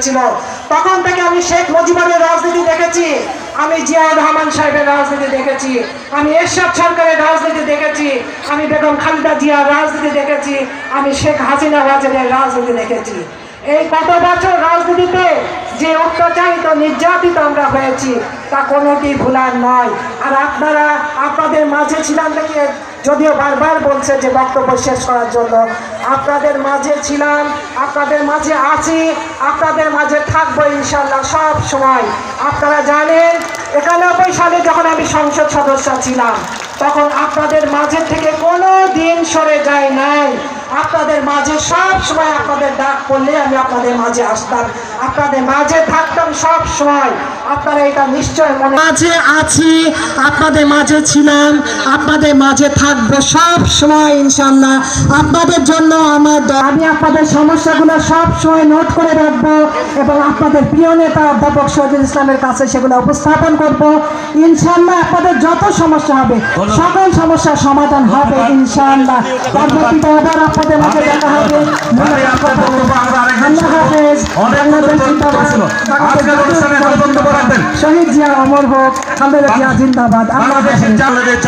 হয়েছিল তখন থেকে আমি শেখ মুজিবুরের রাজনীতি দেখেছি, আমি জিয়াউর রহমান সাহেবের রাজনীতি দেখেছি, আমি এরশাদ সরকারের রাজনীতি দেখেছি, আমি বেগম খালেদা জিয়ার রাজনীতি দেখেছি, আমি শেখ হাসিনা ওয়াজেদের রাজনীতি দেখেছি। এই কত বছর রাজনীতিতে যে অত্যাচারিত, নির্যাতিত আমরা হয়েছি, তা কোনোটি ভুলার নয়। আর আপনারা, আপনাদের মাঝে ছিলাম দেখে যদিও বারবার বলছে যে বক্তব্য শেষ করার জন্য, আপনাদের মাঝে ছিলাম, আপনাদের মাঝে আছি, আপনাদের মাঝে থাকব ইনশাল্লাহ সব সময়। আপনারা জানেন, একানব্বই সালে যখন আমি সংসদ সদস্য ছিলাম, তখন আপনাদের মাঝে থেকে কোনো দিন সরে যায় নাই। আপনাদের মাঝে সব সময় আপনাদের ডাক পড়লে আমি আপনাদের মাঝে আসতাম। আপনাদের মাঝে থাকতাম সব সময়। আপনারা এটা নিশ্চয় মনে মাঝে আছি আপনাদের মাঝে ছিলাম আপনাদের মাঝে থাকব সব সময় ইনশাল্লাহ আপনাদের জন্য আমার আমি আপনাদের সমস্যাগুলো সব সময় নোট করে রাখব এবং আপনাদের প্রিয় নেতা অধ্যাপক শহীদুল ইসলামের কাছে সেগুলো উপস্থাপন করব। ইনশাল্লাহ আপনাদের যত সমস্যা হবে সকল সমস্যার সমাধান হবে ইনশাআল্লাহ। পরবর্তীতে আবার আপনাদের মাঝে দেখা হবে। আল্লাহ হাফেজ। অনেক বাংলাদেশ বক্তব্য ছিল। আজকের অনুষ্ঠানে কোনো বক্তব্য রাখবেন? শহীদ জিয়া অমর হোক খালেদা জিয়া জিন্দাবাদ বাংলাদেশের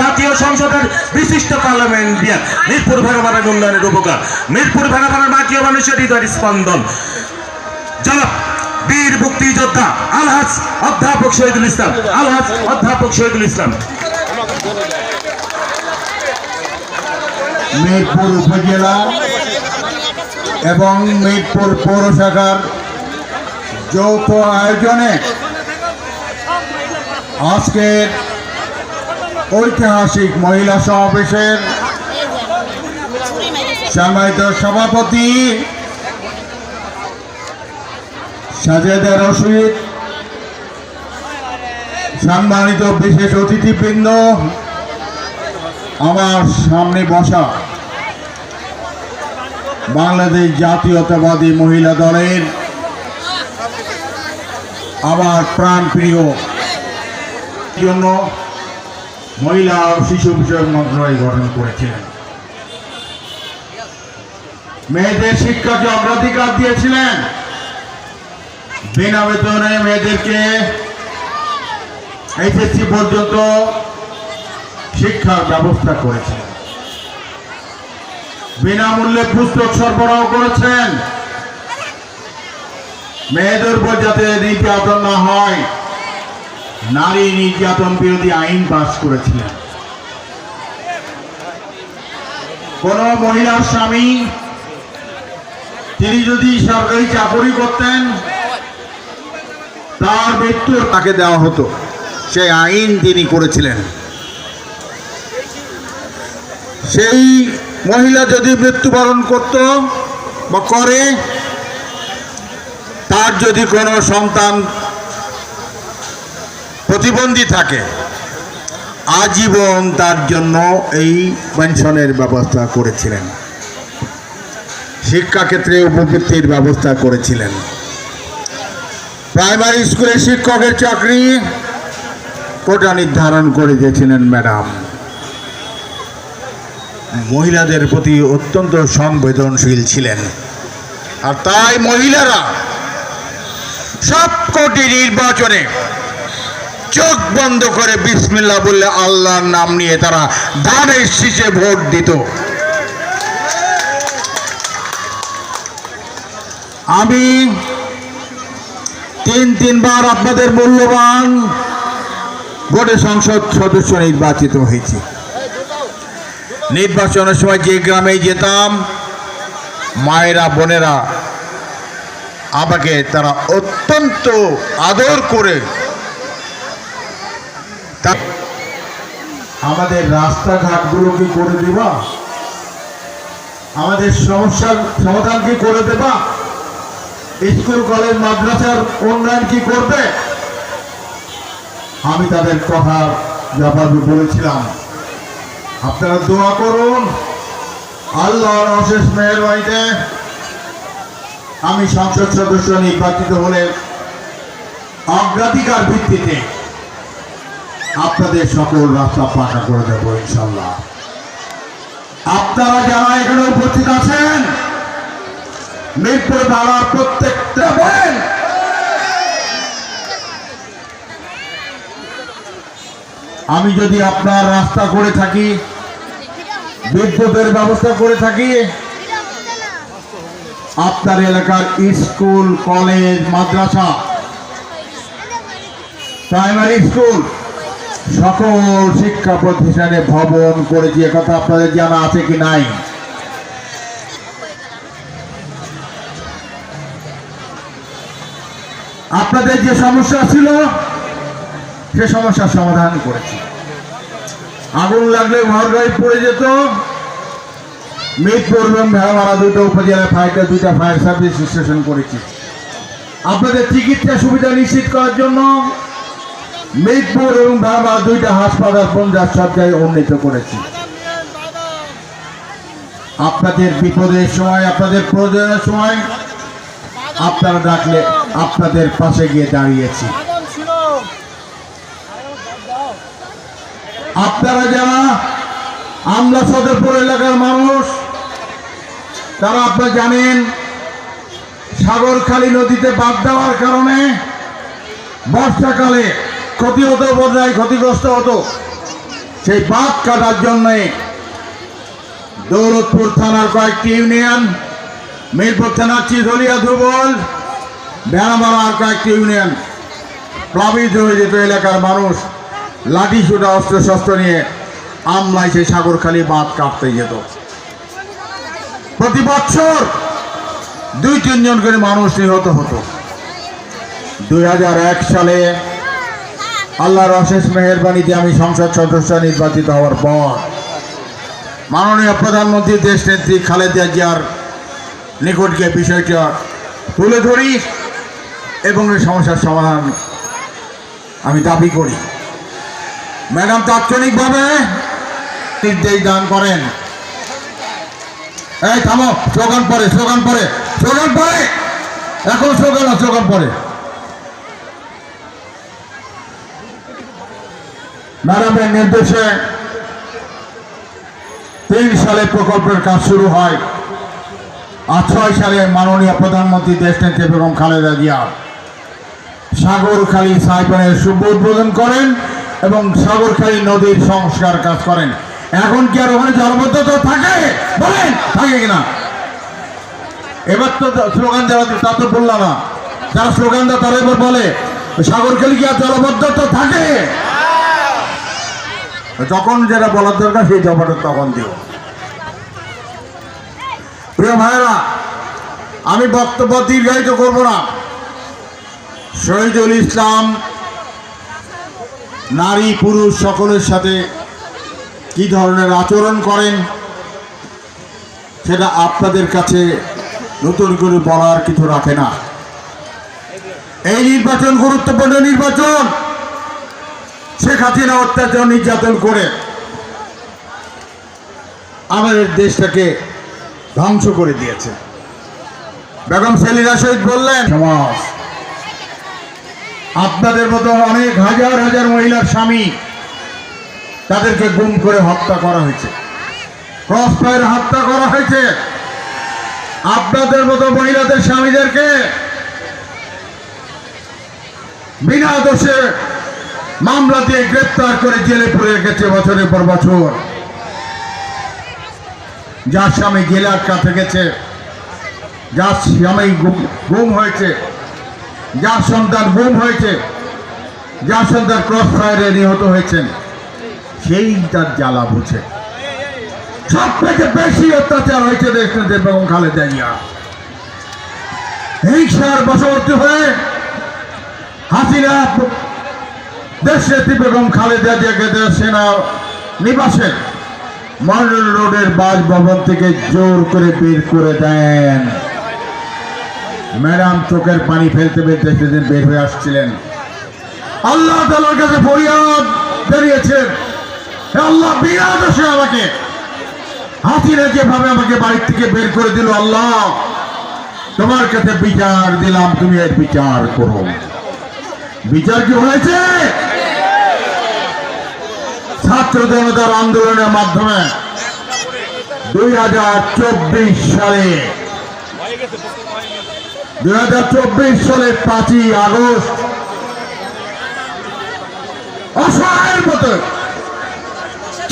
জাতীয় সংসদের বিশিষ্ট পার্লামেন্টিয়ান মিরপুর ভেড়াপাড়ার উন্নয়নের উপকার মিরপুর ভেড়াপাড়ার মাটিও মানুষের হৃদয়ের স্পন্দন জনাব বীর মুক্তিযোদ্ধা আলহাজ অধ্যাপক শহীদুল ইসলাম আলহাজ অধ্যাপক শহীদুল ইসলাম উপজেলা এবং মেদপুর পৌর শাখার যৌথ আয়োজনে আজকের ঐতিহাসিক মহিলা সমাবেশের সম্মানিত সভাপতি সাজেদা রশিদ, সম্মানিত বিশেষ অতিথিবৃন্দ, আমার সামনে বসা বাংলাদেশ জাতীয়তাবাদী মহিলা দলের আমার প্রাণপ্রিয় জন্য মহিলা ও শিশু বিষয়ক মন্ত্রণালয় গঠন করেছিলেন। মেয়েদের শিক্ষাকে অগ্রাধিকার দিয়েছিলেন। বিনা বেতনে মেয়েদেরকে এইচএসসি পর্যন্ত শিক্ষার ব্যবস্থা করেছেন বিনামূল্যে পুস্তক সরবরাহ করেছেন। মেয়েদের উপর যাতে নির্যাতন না হয় নারী নির্যাতন বিরোধী আইন পাশ করেছিলেন। কোন মহিলার স্বামী তিনি যদি সরকারি চাকরি করতেন, তার মৃত্যু তাকে দেওয়া হতো। সেই আইন তিনি করেছিলেন। সেই মহিলা যদি মৃত্যুবরণ করত বা করে, তার যদি কোনো সন্তান প্রতিবন্ধী থাকে। আজীবন তার জন্য এই পেনশনের ব্যবস্থা করেছিলেন। শিক্ষাক্ষেত্রে উপবৃত্তির ব্যবস্থা করেছিলেন। প্রাইমারি স্কুলে শিক্ষকের চাকরি কোটা নির্ধারণ করে দিয়েছিলেন ম্যাডাম। মহিলাদের প্রতি অত্যন্ত সংবেদনশীল ছিলেন। আর তাই মহিলারা সবকটি নির্বাচনে চোখ বন্ধ করে বিসমিল্লা বললে আল্লাহর নাম নিয়ে তারা ধানের শীষে ভোট দিত। আমি তিন তিনবার আপনাদের মূল্যবান ভোটে সংসদ সদস্য নির্বাচিত হয়েছি। নির্বাচনের সময় যে গ্রামে যেতাম, মায়েরা, বোনেরা আমাকে তারা অত্যন্ত আদর করে তা- আমাদের রাস্তাঘাটগুলো কি করে দেবা? আমাদের সমস্যার সমাধান কি করে দেবা? স্কুল, কলেজ, মাদ্রাসার উন্নয়ন কি করবে? আমি তাদের কথা জবাবে বলেছিলাম। আপনারা দোয়া করুন। আল্লাহর অশেষ মেহরবানিতে আমি সংসদ সদস্য নির্বাচিত হলে অগ্রাধিকার ভিত্তিতে আপনাদের সকল রাস্তা পাকা করে দেবো, ইনশাল্লাহ। আপনারা যারা এখানে উপস্থিত আছেন, মিরপুর বাবার প্রত্যেকটা বলেন আমি যদি আপনার রাস্তা করে থাকি, বিদ্যুতের ব্যবস্থা করে থাকি, আপনার এলাকার স্কুল, কলেজ, মাদ্রাসা, প্রাইমারি স্কুল সকল শিক্ষা প্রতিষ্ঠানে ভবন করেছি, একথা আপনাদের জানা আছে কি নাই? আপনাদের যে সমস্যা ছিল, সে সমস্যার সমাধান করেছি। আগুন লাগলে ঘর গাড়ি পড়ে যেত। মিরপুর এবং ভেড়ামারা দুটো উপজেলায় ফায়ার দুইটা ফায়ার সার্ভিস স্টেশন করেছি। আপনাদের চিকিৎসা সুবিধা নিশ্চিত করার জন্য মিরপুর এবং ভেড়ামারা দুইটা হাসপাতাল পঞ্চাশ সজ্জায় উন্নীত করেছি। আপনাদের বিপদের সময়, আপনাদের প্রয়োজনের সময় আপনারা ডাকলে আপনাদের পাশে গিয়ে দাঁড়িয়েছি। আপনারা যারা আমলা সদরপুর এলাকার মানুষ, তারা আপনারা জানেন, সাগরখালী নদীতে বাদ দেওয়ার কারণে বর্ষাকালে ক্ষতি হতো, বন্যায় ক্ষতিগ্রস্ত হতো। সেই বাঁধ কাটার জন্যে দৌলতপুর থানার কয়েকটি ইউনিয়ন, মিরপুর থানার চিধলিয়া ধুবল বেড়ামারার কয়েকটি ইউনিয়ন প্লাবিত হয়ে যেত এলাকার মানুষ। লাঠি ছোটা অস্ত্র শস্ত্র নিয়ে আমলায় সেই সাগরখালী বাঁধ কাটতে যেত। প্রতি বছর দুই তিনজন করে মানুষ নিহত হতো। দুই হাজার এক সালে আল্লাহর অশেষ মেহরবানিতে আমি সংসদ সদস্য নির্বাচিত হওয়ার পর মাননীয় প্রধানমন্ত্রী দেশ নেত্রী খালেদা জিয়ার নিকটকে বিষয়টা তুলে ধরি এবং এই সমস্যার সমাধান আমি দাবি করি। ম্যাডাম, তাৎক্ষণিকভাবে নির্দেশ দান করেন। এই, থামো, স্লোগান পরে স্লোগান পরে স্লোগান পরে। এখন স্লোগান স্লোগান পরে। ম্যাডামের নির্দেশে তিন সালে প্রকল্পের কাজ শুরু হয়। আর ছয় সালে মাননীয় প্রধানমন্ত্রী দেশনেত্রী বেগম খালেদা জিয়া সাগরখালী সাইপানের শুভ উদ্বোধন করেন এবং সাগরখালী নদীর সংস্কার কাজ করেন। এখন কি আর ওখানে জলবদ্ধতা থাকে? বলেন, থাকে কিনা? এবার তো স্লোগান দেওয়া তা তো বললাম না। যারা স্লোগান দেয় তারা এবার বলে, সাগরখালী কি আর জলবদ্ধতা থাকে? যখন যেটা বলার দরকার সেই জবাবটা তখন দিও। প্রিয় ভাইরা আমি বক্তব্য দীর্ঘায়িত করব না। শহীদুল ইসলাম, নারী, পুরুষ সকলের সাথে কি ধরনের আচরণ করেন, সেটা আপনাদের কাছে নতুন করে বলার কিছু রাখে না। এই নির্বাচন গুরুত্বপূর্ণ নির্বাচন। শেখ হাসিনা অত্যাচার নির্যাতন করে আমাদের দেশটাকে ধ্বংস করে দিয়েছে। বেগম সেলিনা শহীদ বললেন সমাজ। আপনাদের মতো অনেক হাজার হাজার মহিলার স্বামী তাদেরকে গুম করে হত্যা করা হয়েছে। ক্রস ফায়ার হত্যা করা হয়েছে। আপনাদের মতো মহিলাদের স্বামীদেরকে বিনা দোষে মামলা দিয়ে গ্রেপ্তার করে জেলে পড়ে গেছে বছরের পর বছর। যার স্বামী জেলে আটকাতে গেছে, যার স্বামী গুম- হয়েছে, যার সন্তান গুম হয়েছে, যার সন্তান ক্রস ফায়ারে নিহত হয়েছেন সেই তার জ্বালা বুঝে। সব থেকে বেশি অত্যাচার হয়েছে দেশের এবং খালেদা জিয়া। হিংসার বশবর্তী হয়ে হাসিনা দেশনেত্রী বেগম খালেদা জিয়াকে দেশ সেনা নিবাসে মন্ডল রোডের বাসভবন থেকে জোর করে বের করে দেন। ম্যাডাম, চোখের পানি ফেলতে ফেলতে সেদিন বের হয়ে আসছিলেন। আল্লাহ তালার কাছে ফরিয়াদ জানিয়েছেন আল্লাহ, বিনা দোষে আমাকে, হাসিনা যেভাবে আমাকে বাড়ির থেকে বের করে দিল, আল্লাহ, তোমার কাছে বিচার দিলাম, তুমি এর বিচার করো। বিচার কি হয়েছে? ছাত্র জনতার আন্দোলনের মাধ্যমে দুই হাজার চব্বিশ সালে, দুই হাজার চব্বিশ সালের পাঁচই আগস্ট, অসহায়ের মতো,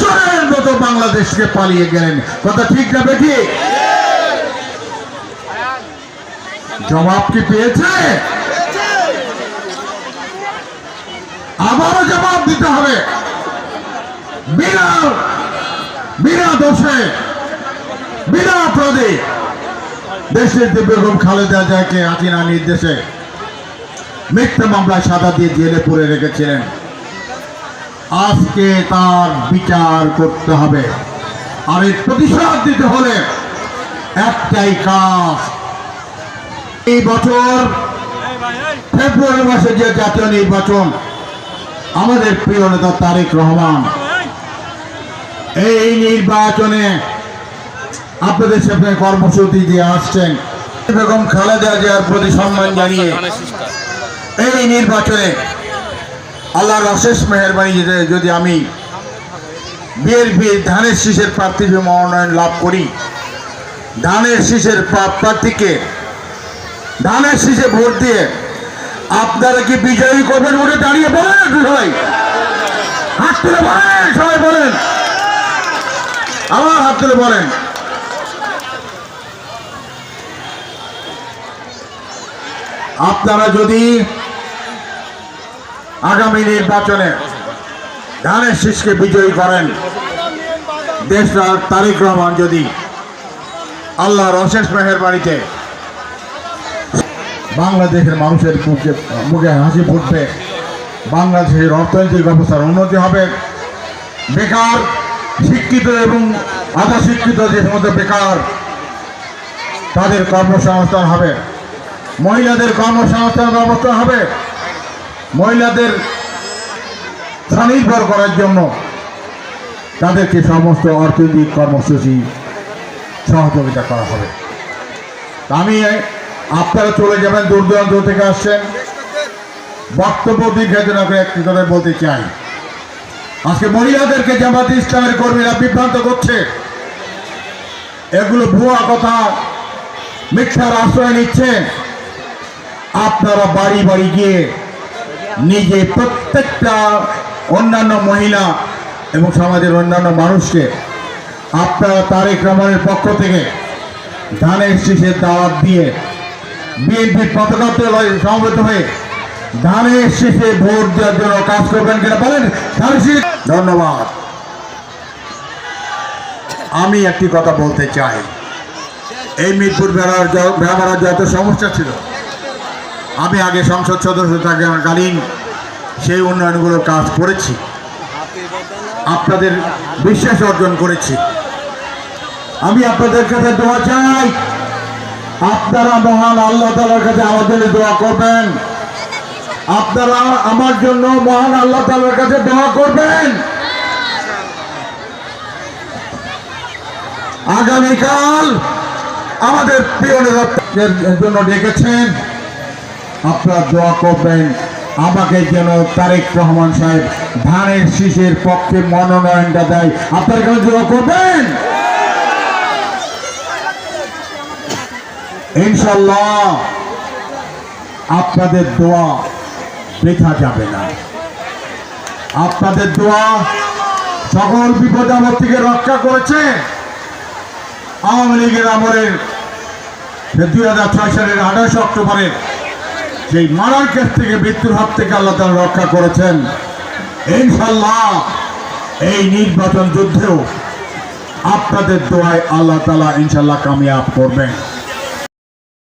চোরের মতো বাংলাদেশকে পালিয়ে গেলেন। কথা ঠিক না বেঠি? জবাব কি পেয়েছে? আবারও জবাব দিতে হবে। বিনা বিনা দোষে বিনা অপরাধে দেশের বেগম খালেদা নির্দেশে মিথ্যা মামলায় সাদা দিয়ে জেলে পুরে রেখেছিলেন। আজকে তার বিচার করতে হবে। আর এর প্রতিশোধ দিতে হলে একটাই কাজ। এই বছর ফেব্রুয়ারি মাসে যে জাতীয় নির্বাচন, আমাদের প্রিয় নেতা তারেক রহমান এই নির্বাচনে আপনাদের সামনে কর্মসূচি দিয়ে আসছেন বেগম খালেদা জিয়ার প্রতি সম্মান জানিয়ে এই নির্বাচনে আল্লাহর অশেষ মেহরবানি যদি- আমি বিএনপি ধানের শীষের প্রার্থী মনোনয়ন লাভ করি, ধানের শীষের প্রা- প্রার্থীকে ধানের শীষে ভোট দিয়ে আপনারা কি বিজয়ী করবেন বলে দাঁড়িয়ে বলেন সবাই? হাত তুলে বলেন, সবাই বলেন। আমার হাত তুলে বলেন। আপনারা যদি আগামী নির্বাচনে ধানের শীষকে বিজয়ী করেন দেশ তারেক রহমান যদি আল্লাহর অশেষ মেহের বাড়িতে বাংলাদেশের মানুষের মুখে মুখে হাসি ফুটবে, বাংলাদেশের অর্থনৈতিক ব্যবস্থার উন্নতি হবে, বেকার শিক্ষিত এবং আধা শিক্ষিত যে সমস্ত বেকার, তাদের কর্মসংস্থান হবে। মহিলাদের কর্মসংস্থান ব্যবস্থা হবে। মহিলাদের স্বনির্ভর করার জন্য তাদেরকে সমস্ত অর্থনৈতিক কর্মসূচি সহযোগিতা করা হবে। আমি আপনারা চলে যাবেন দূর দূরান্ত থেকে আসছেন। বক্তব্য দীর্ঘায়িত না করে একটি কথা বলতে চাই। আজকে মহিলাদেরকে জামাত ইসলামের কর্মীরা বিভ্রান্ত করছে, এগুলো ভুয়া কথা মিথ্যার আশ্রয় নিচ্ছেন আপনারা বাড়ি বাড়ি গিয়ে নিজে প্রত্যেকটা অন্যান্য মহিলা এবং সমাজের অন্যান্য মানুষকে, আপনারা তারেক রহমানের পক্ষ থেকে ধানের শীষের দাওয়াত দিয়ে বিএনপির পতাকা সমবেত হয়ে ধানের শীষে ভোট দেওয়ার জন্য কাজ করবেন কিনা বলেন? ধন্যবাদ। আমি একটি কথা বলতে চাই। এই মিরপুর বেড়ার ব্যবহার যত সমস্যা ছিল, আমি আগে সংসদ সদস্য থাকাকালীন সেই উন্নয়নগুলো কাজ করেছি। আপনাদের বিশ্বাস অর্জন করেছি। আমি আপনাদের কাছে দোয়া চাই। আপনারা মহান আল্লাহ তালার কাছে আমাদের দোয়া করবেন। আপনারা আমার জন্য মহান আল্লাহ তালার কাছে দোয়া করবেন। আগামীকাল আমাদের প্রিয় নেতাদের জন্য ডেকেছেন। আপনারা দোয়া করবেন। আমাকে যেন তারেক রহমান সাহেব ধানের শীষের পক্ষে মনোনয়নটা দেয়। আপনার কাছে দোয়া করবেন? ইনশাল্লাহ আপনাদের দোয়া বৃথা যাবে না। আপনাদের দোয়া সকল বিপদ আমল থেকে রক্ষা করেছে। আওয়ামী লীগের আমলের দুই হাজার ছয় সালের আঠাশ অক্টোবরের সেই মারার কেস থেকে মৃত্যুর হাত থেকে আল্লাহ তালা রক্ষা করেছেন। ইনশাল্লাহ এই নির্বাচন যুদ্ধেও আপনাদের দোয়ায় আল্লাহ তালা ইনশাল্লাহ কামিয়াব করবেন।